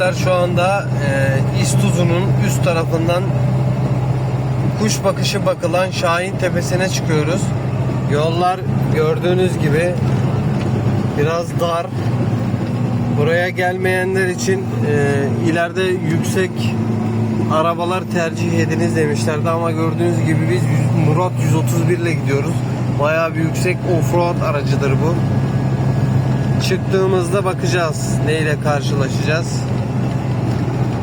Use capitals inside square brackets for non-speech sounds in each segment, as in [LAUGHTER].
Arkadaşlar şu anda e, İstuzun'un üst tarafından kuş bakışı bakılan Şahin Tepesi'ne çıkıyoruz. Yollar gördüğünüz gibi biraz dar. Buraya gelmeyenler için e, ileride yüksek arabalar tercih ediniz demişlerdi ama gördüğünüz gibi biz Murat 131 ile gidiyoruz. Bayağı bir yüksek offroad aracıdır bu. Çıktığımızda bakacağız neyle karşılaşacağız.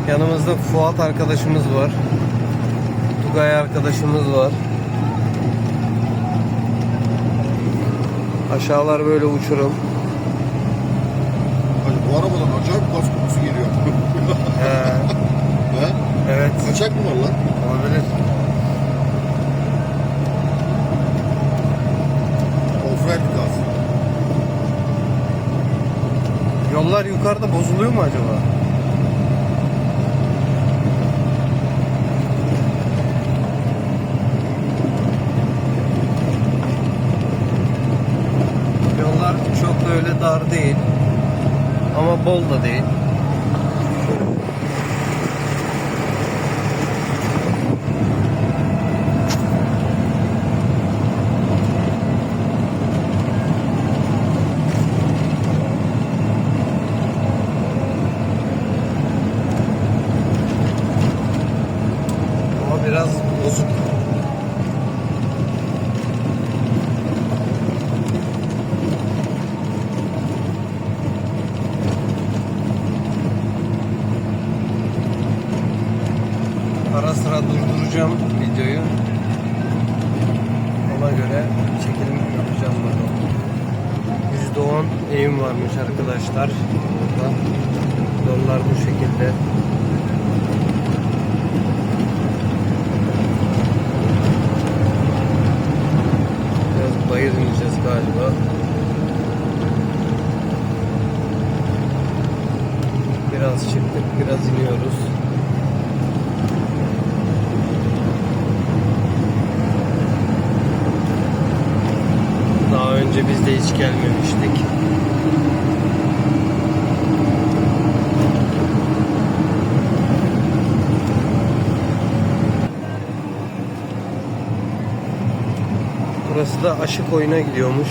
Yanımızda Fuat arkadaşımız var. Tugay arkadaşımız var. Aşağılar böyle uçurum. Hani bu arabadan acayip gaz kokusu geliyor. [LAUGHS] He, He? evet Kaçak mı var lan? olabilir. Offroad gaz. Yollar yukarıda bozuluyor mu acaba? Yollar çok da öyle dar değil. Ama bol da değil. Ama biraz bozuk. Ara sıra durduracağım videoyu. Ona göre çekim yapacağım bakalım. %10 eğim varmış arkadaşlar. Burada. Yollar bu şekilde. Biraz bayır ineceğiz galiba. Biraz çıktık, biraz iniyoruz. Önce biz de hiç gelmemiştik. Burası da aşık oyuna gidiyormuş.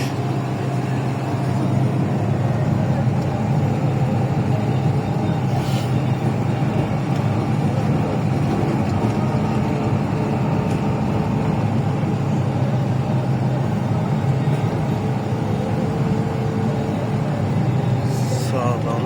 Sağdan.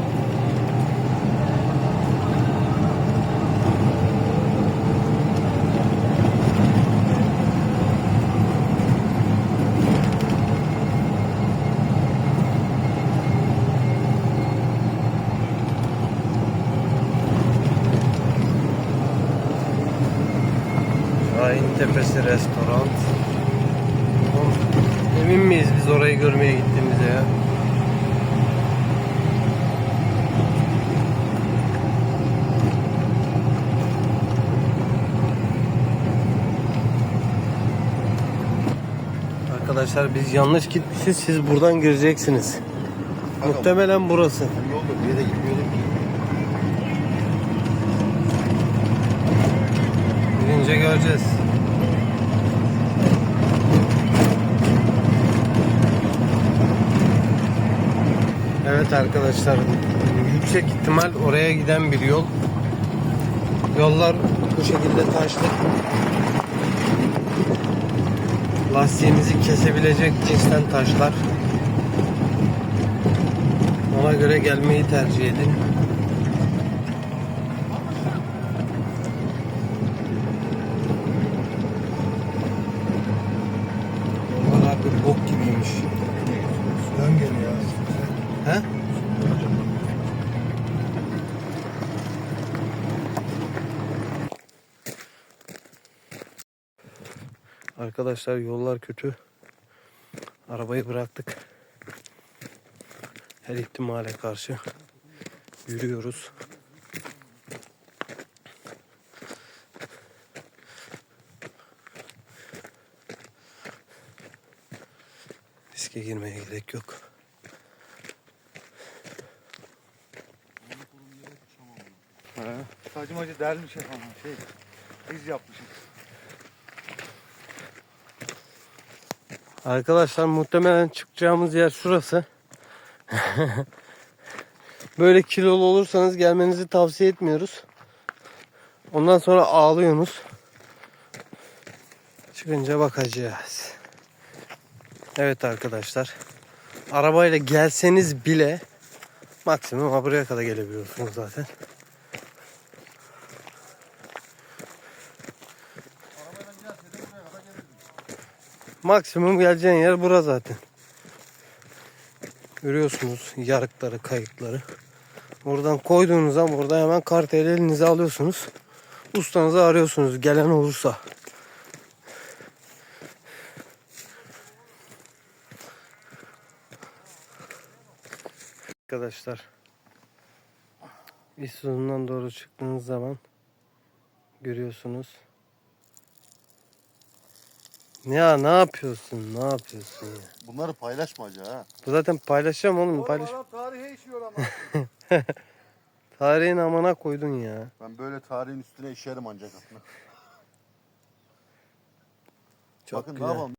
Şahin Tepesi Restoran. Emin miyiz biz orayı görmeye gittiğimize ya? Arkadaşlar biz yanlış gitmişiz. Siz buradan gireceksiniz. Muhtemelen burası. Bu yolda bir yere gitmiyordum ki. Gidince göreceğiz. Evet arkadaşlar yüksek ihtimal oraya giden bir yol. Yollar bu şekilde taşlı. Lastiğinizi kesebilecek cinsten taşlar. Ona göre gelmeyi tercih edin. Yollar abi bok gibiymiş. Sudan geliyor. He? Arkadaşlar yollar kötü. Arabayı bıraktık. Her ihtimale karşı yürüyoruz. Riske girmeye gerek yok. Sacım acı delmiş efendim şey. Biz yapmışız. Arkadaşlar muhtemelen çıkacağımız yer şurası. [LAUGHS] Böyle kilolu olursanız gelmenizi tavsiye etmiyoruz. Ondan sonra ağlıyorsunuz. Çıkınca bakacağız. Evet arkadaşlar. Arabayla gelseniz bile maksimum buraya kadar gelebiliyorsunuz zaten. Maksimum geleceğin yer bura zaten. Görüyorsunuz yarıkları, kayıkları. Oradan koyduğunuz zaman burada hemen karteli elinize alıyorsunuz. Ustanızı arıyorsunuz gelen olursa. Arkadaşlar İstu'ndan doğru çıktığınız zaman görüyorsunuz. Ya ne yapıyorsun? Ne yapıyorsun ya? Bunları paylaşma acı ha. Bu zaten paylaşacağım oğlum. Paylaş. Adam tarihe işiyor ama. [LAUGHS] Tarihin amına koydun ya. Ben böyle tarihin üstüne işerim ancak aslında. Çok Bakın güzel. ne yapalım.